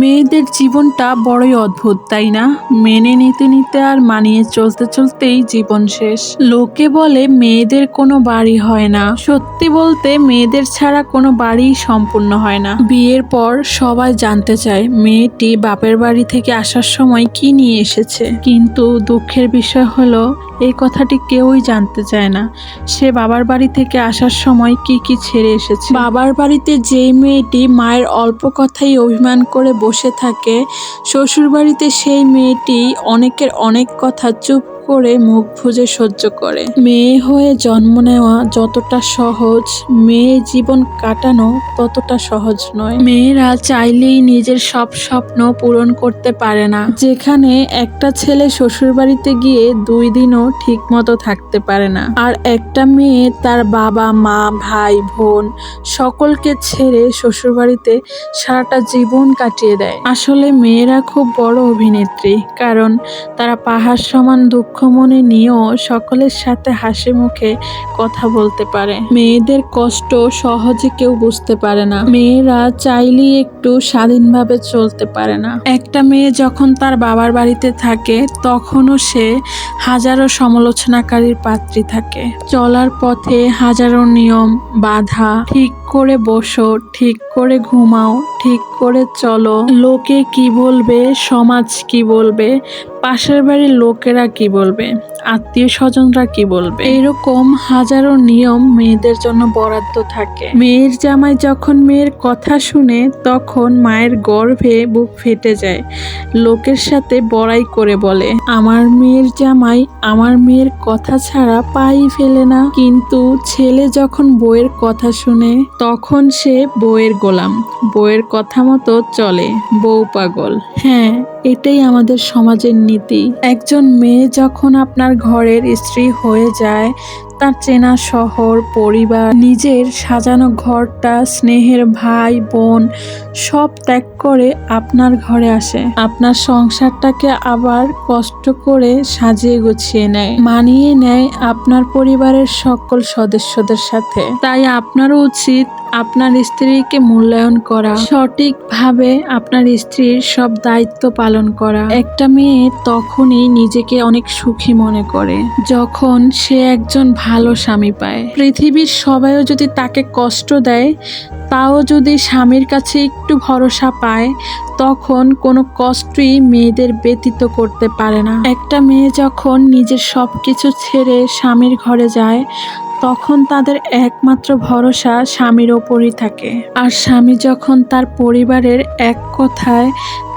মেয়েদের জীবনটা বড়ই অদ্ভুত, তাই না? মেনে নিতে নিতে আর মানিয়ে চলতে চলতেই জীবন শেষ। লোকে বলে মেয়েদের কোনো বাড়ি হয় না। সত্যি বলতে মেয়েদের ছাড়া কোনো বাড়ি সম্পূর্ণ হয় না। বিয়ের পর সবাই জানতে চায়, মেয়েটি বাপের বাড়ি থেকে আসার সময় কি নিয়ে এসেছে। কিন্তু দুঃখের বিষয় হলো, এই কথাটি কেউই জানতে চায় না। সে বাবার বাড়ি থেকে আসার সময় কি কি ছেড়ে এসেছে। বাবার বাড়িতে যেই মেয়েটি মায়ের অল্প কথাই অভিমান করে বসে থাকে। শ্বশুরবাড়িতে সেই মেয়েটি অনেকের অনেক কথা চুপ করে মুখ বুজে সহ্য করে। মেয়ে হয়ে জন্ম নেওয়া যতটা সহজ, মেয়ে জীবন কাটানো ততটা সহজ নয়। মেয়েরা চাইলেই নিজের সব স্বপ্ন পূরণ করতে পারে না। যেখানে একটা ছেলে শ্বশুর বাড়িতে গিয়ে দুই দিনও ঠিক মতো থাকতে পারে না। আর একটা মেয়ে তার বাবা, মা, ভাই, বোন সকলকে ছেড়ে শ্বশুর বাড়িতে সারাটা জীবন কাটিয়ে দেয়। আসলে মেয়েরা খুব বড় অভিনেত্রী, কারণ তারা পাহাড় সমান দুঃখ মনে নিয়েও সকলের সাথে হাসি মুখে কথা বলতে পারে। মেয়েদের কষ্ট সহজে কেউ বুঝতে পারে না। মেয়েরা চাইলেই একটু স্বাধীনভাবে চলতে পারে না। একটা মেয়ে যখন তার বাবার বাড়িতে থাকে, তখনও সে হাজারো সমালোচনাকারীর পাত্রী থাকে। চলার পথে হাজারো নিয়ম, বাধা, ঠিক করে বসো, ঠিক করে ঘুমাও, ঠিক করে চলো। লোকে কি বলবে, সমাজ কি বলবে, পাশের বাড়ির লোকেরা কি বলবে, আত্মীয় স্বজনরা কি বলবে? এরকম হাজারো নিয়ম মেয়েদের জন্য বরাদ্দ থাকে। মেয়ের জামাই যখন মেয়ের কথা শুনে, তখন মায়ের গর্ভে বুক ফেটে যায়। লোকের সাথে বড়াই করে বলে, আমার মেয়ের জামাই আমার মেয়ের কথা ছাড়া পাই ফেলে না। কিন্তু ছেলে যখন বইয়ের কথা শুনে তখন সে বইয়ের গোলাম। বউয়ের কথা মতো চলে, বউ পাগল। হ্যাঁ এটাই আমাদের সমাজের নীতি। একজন মেয়ে যখন আপনার ঘরের স্ত্রী হয়ে যায় তার চেনা শহর, পরিবার, নিজের সাজানো ঘরটা, স্নেহের ভাই, বোন, সব ত্যাগ করে আপনার ঘরে আসে। আপনার সংসারটাকে আবার কষ্ট করে সাজিয়ে গুছিয়ে নেয়। মানিয়ে নেয় আপনার পরিবারের সকল সদস্যদের সাথে। তাই আপনারও উচিত আপনার স্ত্রীকে মূল্যায়ন করা, সঠিকভাবে আপনার স্ত্রীর সব দায়িত্ব পালন করা। একটা মেয়ে তখনই নিজেকে অনেক সুখী মনে করে, যখন সে একজন ভালো স্বামী পায়। পৃথিবীর সবাইও যদি তাকে কষ্ট দেয়, তাও যদি স্বামীর কাছে একটু ভরসা পায় তখন কোনো কষ্টই মেয়েদের ব্যতীত করতে পারে না। একটা মেয়ে যখন নিজের সব কিছু ছেড়ে স্বামীর ঘরে যায়, তখন তাদের একমাত্র ভরসা স্বামীর ওপরই থাকে। আর স্বামী যখন তার পরিবারের এক কথায়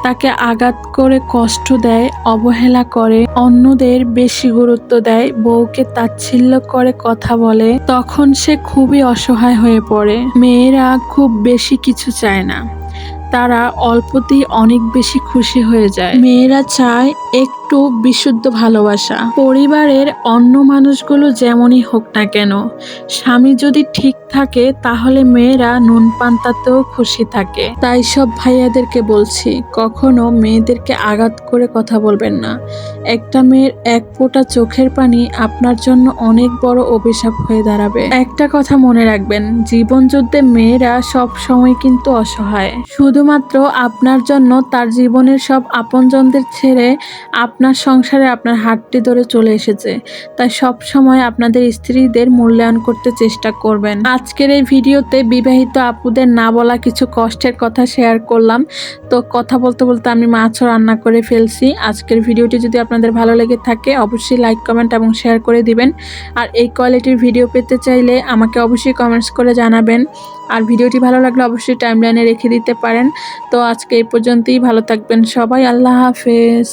তাকে আঘাত করে কষ্ট দেয়, অবহেলা করে, অন্যদের বেশি গুরুত্ব দেয়, বউকে তাচ্ছিল্য করে কথা বলে, তখন সে খুবই অসহায় হয়ে পড়ে। মেয়েরা খুব বেশি কিছু চায় না। তারা অল্পতেই অনেক বেশি খুশি হয়ে যায়। মেয়েরা চায় একটু বিশুদ্ধ ভালোবাসা। পরিবারের অন্য মানুষগুলো যেমনই হোক না কেন, স্বামী যদি ঠিক থাকে তাহলে মেয়েরা নুন পান্তাতেও খুশি থাকে। তাই সব ভাইয়াদেরকে বলছি, কখনো মেয়েদেরকে আঘাত করে কথা বলবেন না। একটা মেয়ের এক ফোঁটা চোখের পানি আপনার জন্য অনেক বড় অভিশাপ হয়ে দাঁড়াবে। একটা কথা মনে রাখবেন, জীবন যুদ্ধে মেয়েরা সব সময় কিন্তু অসহায়। শুধুমাত্র আপনার জন্য তার জীবনের সব আপনজনদের ছেড়ে আপনার সংসারে আপনার হাতটি ধরে চলে এসেছে। তাই সব সময় আপনাদের স্ত্রীদের মূল্যায়ন করতে চেষ্টা করবেন। আজকের এই ভিডিওতে বিবাহিত আপুদের না বলা কিছু কষ্টের কথা শেয়ার করলাম। তো কথা বলতে বলতে আমি মাছও রান্না করে ফেলছি। আজকের ভিডিওটি যদি আপনাদের ভালো লেগে থাকে, অবশ্যই লাইক কমেন্ট এবং শেয়ার করে দিবেন। আর এই কোয়ালিটির ভিডিও পেতে চাইলে আমাকে অবশ্যই কমেন্টস করে জানাবেন। আর ভিডিওটি ভালো লাগলে অবশ্যই টাইমলাইনে রেখে দিতে পারেন। তো আজকে এই পর্যন্তই, ভালো থাকবেন সবাই, আল্লাহ হাফেজ।